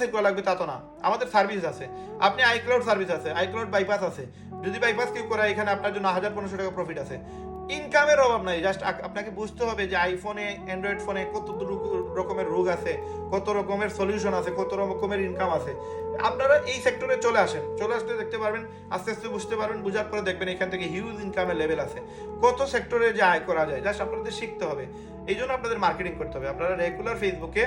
Set করা লাগবে তা তো না। আমাদের সার্ভিস আছে। আপনি আইক্লাউড সার্ভিস আছে আইক্লাউড বাইপাস আছে। যদি বাইপাস কেউ করে এখানে আপনার জন্য হাজার পনেরোশো টাকা প্রফিট আছে। ইনকামের অভাব নাই। জাস্ট আপনাকে বুঝতে হবে যে আইফোনে অ্যান্ড্রয়েড ফোনে কত রকমের রোগ আছে, কত রকমের সলিউশন আছে, কত রকমের ইনকাম আছে। আপনারা এই সেক্টরে চলে আসেন। চলে আসলে দেখতে পারবেন, আস্তে আস্তে বুঝতে পারবেন, বুঝার পরে দেখবেন এখান থেকে হিউজ ইনকামের লেভেল আছে। কত সেক্টরে যে আয় করা যায় জাস্ট আপনাদের শিখতে হবে। এই জন্য আপনাদের মার্কেটিং করতে হবে। আপনারা রেগুলার ফেসবুকে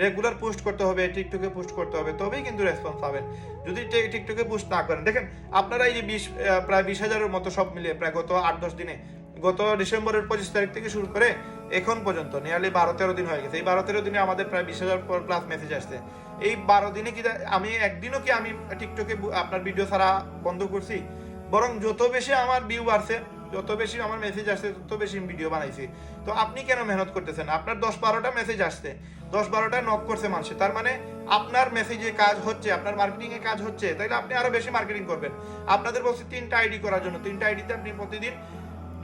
রেগুলার পোস্ট করতে হবে টিকটকে পোস্ট করতে হবে, তবেই কিন্তু রেসপন্স পাবেন। যদি টিকটকে পোস্ট না করেন, দেখেন, আপনারা এই যে বিশ প্রায় বিশ হাজারের মতো সব মিলিয়ে প্রায় গত আট, দশ দিনে, গত ডিসেম্বরের পঁচিশ তারিখ থেকে শুরু করে এখন পর্যন্ত নিয়ারলি বারো, তেরো দিন হয়ে গেছে। এই বারো, তেরো দিনে আমাদের প্রায় বিশ হাজার প্লাস মেসেজ আসছে। এই বারো দিনে কি আমি একদিনও কি আমি টিকটকে আপনার ভিডিও ছাড়া বন্ধ করছি? বরং যত বেশি আমার ভিউ বাড়ছে যত বেশি আমার মেসেজ আসছে, তত বেশি ভিডিও বানাইছি। তো আপনি কেন মেহনত করতেছেন? আপনার দশ বারোটা মেসেজ আসছে। দশ বারোটা নক করছে মানুষে। তার মানে আপনার মেসেজে কাজ হচ্ছে, আপনার মার্কেটিং এ কাজ হচ্ছে। তাইলে আপনি আরও বেশি মার্কেটিং করবেন। আপনাদের বলছি তিনটা আইডি করার জন্য। তিনটা আইডিতে আপনি প্রতিদিন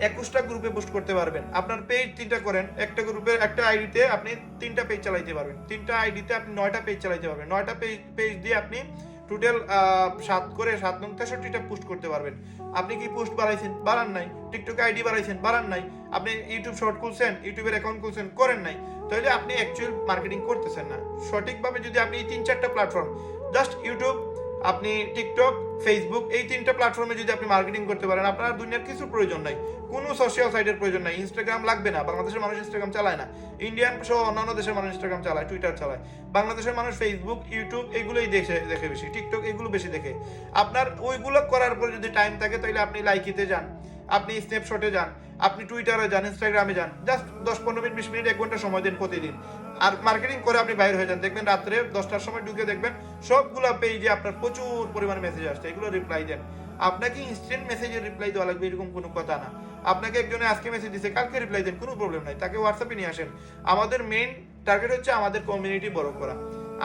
একুশটা গ্রুপে পোস্ট করতে পারবেন। আপনার পেজ তিনটা করেন। একটা গ্রুপে একটা আইডিতে আপনি তিনটা পেজ চালাইতে পারবেন। তিনটা আইডিতে আপনি নয়টা পেজ চালাইতে পারবেন। নয়টা পেজ পেজ দিয়ে আপনি টোটাল সাত করে সাত নং তেষট্টিটা পোস্ট করতে পারবেন। আপনি কি পোস্ট বাড়াইছেন? বাড়ান নাই। টিকটকে আইডি বাড়াইছেন? বাড়ান নাই। আপনি ইউটিউব শর্ট খুলছেন ইউটিউবের অ্যাকাউন্ট খুলছেন, করেন নাই। তাহলে আপনি অ্যাকচুয়াল মার্কেটিং করতেছেন না। সঠিকভাবে যদি আপনি এই তিন চারটা প্ল্যাটফর্ম জাস্ট ইউটিউব আপনি টিকটক ফেসবুক এই তিনটা প্ল্যাটফর্মে যদি আপনি মার্কেটিং করতে পারেন, আপনার দুনিয়ার কিছু প্রয়োজন নাই। কোনো সোশ্যাল সাইটের প্রয়োজন নাই। ইনস্টাগ্রাম লাগবে না। বাংলাদেশের মানুষ ইনস্টাগ্রাম চালায় না। ইন্ডিয়ান সহ অন্যান্য দেশের মানুষ ইনস্টাগ্রাম চালায় টুইটার চালায়। বাংলাদেশের মানুষ ফেসবুক ইউটিউব এগুলোই দেখে দেখে বেশি। টিকটক এগুলো বেশি দেখে। আপনার ওইগুলো করার পর যদি টাইম থাকে, তাহলে আপনি লাইকিতে যান। আপনি স্ন্যাপশটে যান। আপনি টুইটারে যান ইনস্টাগ্রামে যান। জাস্ট দশ, পনেরো মিনিট, বিশ মিনিট, এক ঘণ্টা সময় দিন প্রতিদিন। আর মার্কেটিং করে আপনি বাইরে হয়ে যান। দেখবেন রাত্রে দশটার সময় ঢুকে দেখবেন সবগুলো পেজে আপনার প্রচুর পরিমাণে মেসেজ আসছে, এগুলো রিপ্লাই দেন। আপনাকে ইনস্ট্যান্ট মেসেজে রিপ্লাই দেওয়া লাগবে, এরকম কোনো কথা না। আপনাকে একজনে আজকে মেসেজ দিছে, কালকে রিপ্লাই দেন, কোনো প্রবলেম নাই। তাকে হোয়াটসঅ্যাপে নিয়ে আসেন। আমাদের মেইন টার্গেট হচ্ছে আমাদের কমিউনিটি বড় করা,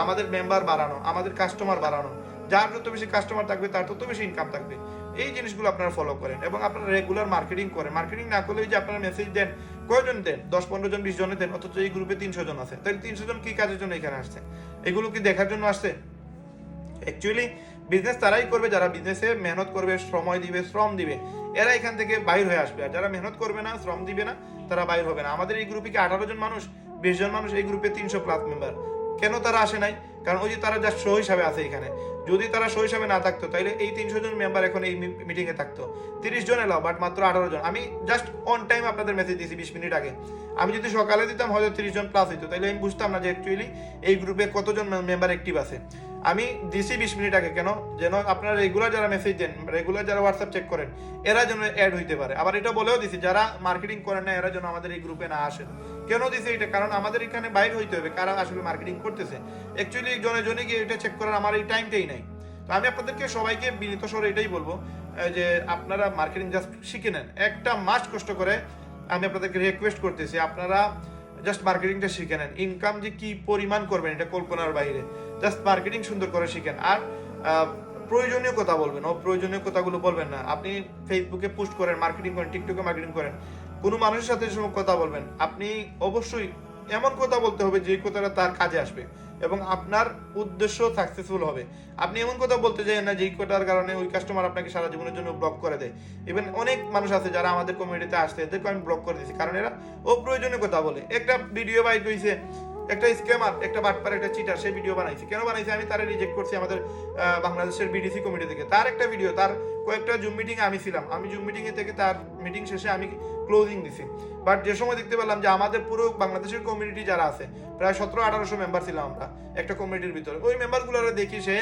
আমাদের মেম্বার বাড়ানো, আমাদের কাস্টমার বাড়ানো। যার যত বেশি কাস্টমার থাকবে, তার তত বেশি ইনকাম থাকবে। এই জিনিসগুলো আপনারা ফলো করেন এবং আপনারা রেগুলার মার্কেটিং করেন। মার্কেটিং না করলে যে আপনারা মেসেজ দেন, কয়জন দেন? দশ, পনেরো জন, বিশ জনে দেন, অথচ এই গ্রুপে তিনশো জন আছে। তাহলে তিনশো জন কি কাজের জন্য এখানে আসছে? এগুলো কি দেখার জন্য আসছে? অ্যাকচুয়ালি বিজনেস তারাই করবে, যারা বিজনেসে মেহনত করবে, সময় দিবে, শ্রম দিবে, এরা এখান থেকে বাইর হয়ে আসবে। আর যারা মেহনত করবে না, শ্রম দিবে না, তারা বাইর হবে না। আমাদের এই গ্রুপে কি আঠারো জন মানুষ? বিশ জন মানুষ এই গ্রুপে তিনশো প্লাস মেম্বার কেন তারা আসে নাই? কারণ ওই যে তারা জাস্ট শো হিসাবে আছে এখানে। যদি তারা শো হিসাবে না থাকতো তাহলে এই তিনশো জন মেম্বার এখন এই মিটিং এ থাকতো। তিরিশ জন এলাও বাট মাত্র আঠারো জন। আমি জাস্ট অন টাইম আপনাদের মেসেজ দিয়েছি বিশ মিনিট আগে। আমি যদি সকালে দিতাম, হয়তো তিরিশ জন প্লাস হইতো। তাহলে আমি বুঝতাম না যে অ্যাকচুয়ালি এই গ্রুপে কতজন মেম্বার অ্যাক্টিভ আছে। আমি দিছি বিশ মিনিট আগে কেন? যেন আপনারা রেগুলার যারা মেসেজ দেন রেগুলার যারা হোয়াটসঅ্যাপ চেক করেন, এরা যেন অ্যাড হইতে পারে। আবার এটা বলেও দিছি, যারা মার্কেটিং করেন না, এরা যেন আমাদের এই গ্রুপে না আসেন। কেন দিছে এটা? কারণ আমাদের এখানে বাইরে হইতে হবে, কারা আসলে মার্কেটিং করতেছে। অ্যাকচুয়ালি জনে জনে গিয়ে এটা চেক করার আমার এই টাইমটাই নাই। তো আমি আপনাদেরকে সবাইকে বিনীত স্বরে এটাই বলব যে আপনারা মার্কেটিং জাস্ট শিখে নেন। একটা মাস কষ্ট করে আমি আপনাদেরকে রিকোয়েস্ট করতেছি, আপনারা জাস্ট মার্কেটিংটা শিখে নেন। ইনকাম যে কি পরিমাণ করবেন, এটা কল্পনার বাইরে। জাস্ট মার্কেটিং সুন্দর করে শিখেন। আর প্রয়োজনীয় কথা বলবেন, অপ্রয়োজনীয় কথাগুলো বলবেন না। আপনি ফেসবুকে পোস্ট করেন মার্কেটিং করেন টিকটকে মার্কেটিং করেন, কোনো মানুষের সাথে যে কথা বলবেন। আপনি অবশ্যই এমন কথা বলতে হবে যে কথাটা তার কাজে আসবে এবং আপনার উদ্দেশ্য সাকসেসফুল হবে। আপনি এমন কথা বলতে চাই না যেই কথার কারণে ওই কাস্টমার আপনাকে সারা জীবনের জন্য ব্লক করে দেয়। ইভেন অনেক মানুষ আছে যারা আমাদের কমিউনিটিতে আসছে এদেরকে আমি ব্লক করে দিয়েছি। কারণ এরা অপ্রয়োজনীয় কথা বলে। একটা ভিডিও বাইক হয়েছে একটা স্ক্যামার একটা বাটপার, একটা চিটার সেই ভিডিও বানাইছে। কেন বানাইছে? আমি তারা রিজেক্ট করছি আমাদের বাংলাদেশের বিডিসি কমিটি থেকে। তার একটা ভিডিও তার কয়েকটা জুম মিটিং আমি ছিলাম। আমি জুম মিটিং থেকে তার মিটিং শেষে আমি ক্লোজিং দিছি। বাট যে সময় দেখতে পেলাম যে আমাদের পুরো বাংলাদেশের কমিউনিটি যারা আছে, প্রায় সতেরো আঠারোশো মেম্বার ছিলাম আমরা একটা কমিটির ভিতরে। ওই মেম্বারগুলো দেখি সে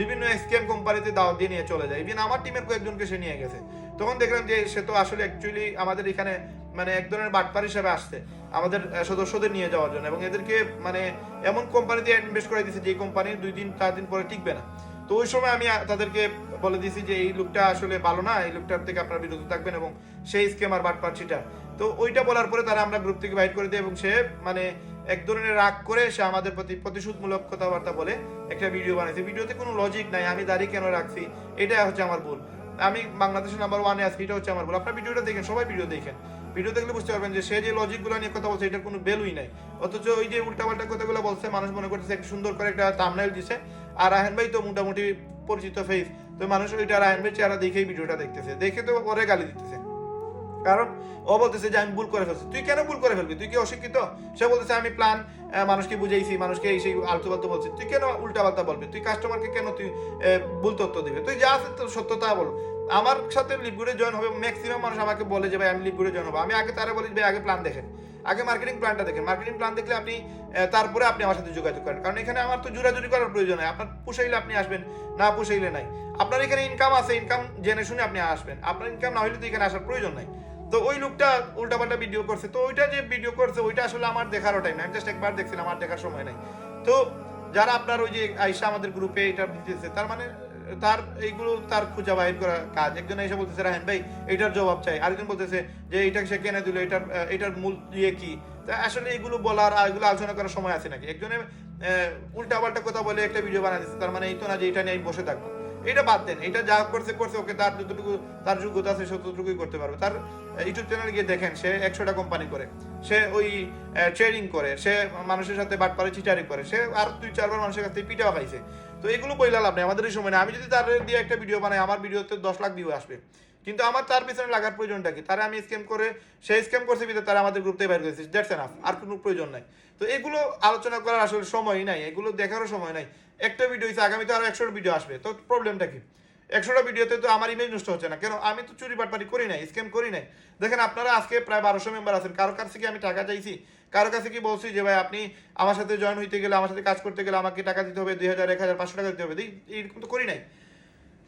বিভিন্ন স্ক্যাম কোম্পানিতে দাওয়াত দিয়ে নিয়ে চলে যায়। ইভেন আমার টিমের কয়েকজনকে সে নিয়ে গেছে। তখন দেখলাম যে সে তো আসলে অ্যাকচুয়ালি আমাদের এখানে মানে এক ধরনের বাটপার হিসাবে আসছে। আমাদের সদস্যদের নিয়ে যাওয়ার জন্য। এবং এদেরকে মানে এমন কোম্পানিতে ইনভেস্ট করে দিয়েছে যে কোম্পানি দুই দিন, চার দিন পরে টিকবে না। তো ওই সময় আমি তাদেরকে বলে দিয়েছি যে এই লোকটা আসলে ভালো না, এই লোকটার থেকে আপনারা বিরত থাকবেন এবং সেই স্কেমার বাটপার চিটা তো ওইটা বলার পরে তারা আমরা গ্রুপ থেকে বাইট করে দিই এবং সে মানে এক ধরনের রাগ করে সে আমাদের প্রতি প্রতিশোধমূলক কথাবার্তা বলে একটা ভিডিও বানাইছে। ভিডিওতে কোনো লজিক নাই, আমি দাঁড়িয়ে কেন রাখছি? এটা হচ্ছে আমার ভুল। আমি বাংলাদেশের নাম্বার ওয়ানে আছি, এটা হচ্ছে আমার ভুল। আপনার ভিডিওটা দেখেন, সবাই ভিডিও দেখেন। ভিডিও দেখলে বুঝতে পারবেন যে সে যে লজিকগুলো নিয়ে কথা বলছে, এটার কোনো ভ্যালুই নাই। অথচ ওই যে উল্টাপাল্টা কথাগুলো বলছে, মানুষ মনে করতেছে একটা সুন্দর করে একটা থাম্বনেল দিছে। আর রায়হান ভাই তো মোটামুটি পরিচিত ফেস তো মানুষ ওইটা রায়হান ভাই চেহারা দেখেই ভিডিওটা দেখতেছে। দেখে তো পরে গালি দিতেছে। কারণ ও বলতেছে যে, আমি ভুল করে ফেলছি। তুই কেন ভুল করে ফেলবি? তুই কি অশিক্ষিত? সে বলতেছে, আমি প্ল্যান মানুষকে বুঝাইছি, মানুষকে এই সেই আলতু পালতু বলছি। তুই কেন উল্টা পাল্টা বলবি? তুই কাস্টমারকে কেন তুই ভুল তথ্য দিবে? তুই যা আছে তোর সত্যতা বল। আমার সাথে লিপগুড়ে জয়েন হবে ম্যাক্সিমাম মানুষ আমাকে বলে যে, ভাই, আমি লিপগুড়ে জয়েন হব। আমি আগে তারা বলি, ভাই, আগে প্ল্যান দেখেন। আগে মার্কেটিং প্ল্যানটা দেখেন। মার্কেটিং প্ল্যান দেখলে আপনি তারপরে আপনি আমার সাথে যোগাযোগ করেন। কারণ এখানে আমার তো জোরাজুরি করার প্রয়োজন হয়। আপনার পুষাইলে আপনি আসবেন, না পুষাইলে নাই। আপনার এখানে ইনকাম আছে ইনকাম জেনে শুনে আপনি আসবেন। আপনার ইনকাম না হলে তো এখানে আসার প্রয়োজন নাই। তো ওই লোকটা উল্টাপাল্টা ভিডিও করছে। তো ওইটা যে ভিডিও করছে, ওইটা আসলে আমার দেখারও টাইম আমি জাস্ট একবার দেখছিলাম, আমার দেখার সময় নাই। তো যারা আপনার ওই যে আইসা আমাদের গ্রুপে এটা দিতেছে, তার মানে তার এইগুলো তার খুঁজা বাহির করা কাজ। একজন এসে বলতেছে রাহেন ভাই এটার জবাব চাই। আরেকজন বলতেছে যে এটা সে কেনে দিল? এটার এটার মূল ইয়ে কি? আসলে এগুলো বলার আর এগুলো আলোচনা করার সময় আছে নাকি? একজনে উল্টা পাল্টা কথা বলে একটা ভিডিও বানা দিচ্ছে তার মানে এই তো না যে এটা নিয়ে আমি বসে থাকব। এটা বাদ দেন, এটা যা করছে করছে, ওকে তার যতটুকু, তার যোগ্যতা আছে ততটুকুই করতে পারবে। তার ইউটিউব চ্যানেল গিয়ে দেখেন, সে একশোটা কোম্পানি করে। সে ওই ট্রেডিং করে, সে মানুষের সাথে বাট পারে চিটারি করে। সে আর দুই, চারবার মানুষের কাছ থেকে পিঠাও খাইছে। তো এগুলো বইলা লাভ নেই আমাদের এই সময় না আমি যদি তার দিয়ে একটা ভিডিও বানাই, আমার ভিডিওতে দশ লাখ ভিউ আসবে। কিন্তু আমার তার পিছনে লাগার প্রয়োজনটা কি? তারা আমি স্ক্যাম করে সেই স্ক্যাম করছে বিধে তারা আমাদের গ্রুপ থেকে বাইর করেছে দ্যাটস এনাফ আর কোনো প্রয়োজন নাই। তো এগুলো আলোচনা করার আসলে সময়ই নাই, এগুলো দেখারও সময় নাই। একটা ভিডিও হয়েছে আগামীতে আরও একশোর ভিডিও আসবে। তো প্রবলেমটা কি? একশোটা ভিডিওতে তো আমার ইমেজ নষ্ট হচ্ছে না। কেন? আমি তো চুরি বাটপারি করি নাই স্ক্যাম করি নাই। দেখেন, আপনারা আজকে প্রায় বারোশো মেম্বার আছেন। কারও কাছে কি আমি টাকা চাইছি। কারও কাছে কি বলছি যে, ভাই, আপনি আমার সাথে জয়েন হইতে গেলে, আমার সাথে কাজ করতে গেলে আমাকে টাকা দিতে হবে, দুই হাজার, এক হাজার, পাঁচশো টাকা দিতে হবে। এই- এইরকম তো করি নাই।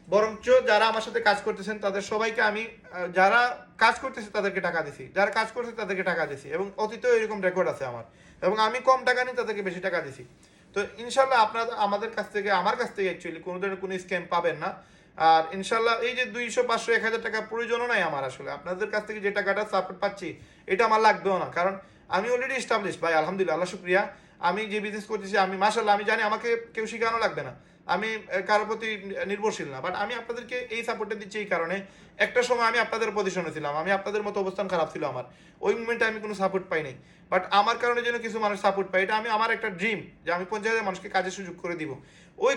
বরঞ্চ যারা আমার সাথে কাজ করতেছেন, তাদের সবাইকে আমি যারা কাজ করতেছে, তাদেরকে টাকা দিছি। যারা কাজ করছে, তাদেরকে টাকা দিছি। এবং অতীতেও এরকম রেকর্ড আছে আমার। এবং আমি কম টাকা নিই তাদেরকে বেশি টাকা দিছি। তো ইনশাল্লাহ আপনারা, আমাদের কাছ থেকে, আমার কাছ থেকে অ্যাকচুয়ালি কোনো ধরনের কোনো স্ক্যাম পাবেন না। আর ইনশাল্লাহ এই যে দুইশো, পাঁচশো, এক হাজার টাকা প্রয়োজনও নাই আমার আসলে। আপনাদের কাছ থেকে যে টাকাটা সাপোর্ট পাচ্ছি, এটা আমার লাগবেও না। কারণ আমি অলরেডি এস্টাবলিশ ভাই, আলহামদুলিল্লাহ, আল্লাহ শুক্রিয়া। আমি যে বিজনেস করতেছি, আমি মাসাল্লাহ আমি জানি আমাকে কেউ শেখানো লাগবে না। আমি কারোর প্রতি নির্ভরশীল না। বাট আমি আপনাদেরকে এই সাপোর্টটা দিচ্ছি এই কারণে, একটা সময় আমি আপনাদের পজিশনে ছিলাম। আমি আপনাদের মতো অবস্থান খারাপ ছিল আমার। ওই মুমেন্টে আমি কোনো সাপোর্ট পাই নাই। বাট আমার কারণে যেন কিছু মানুষ সাপোর্ট পাই এটা আমি, আমার একটা ড্রিম যে আমি পঞ্চায়েতের মানুষকে কাজের সুযোগ করে দিব। ওই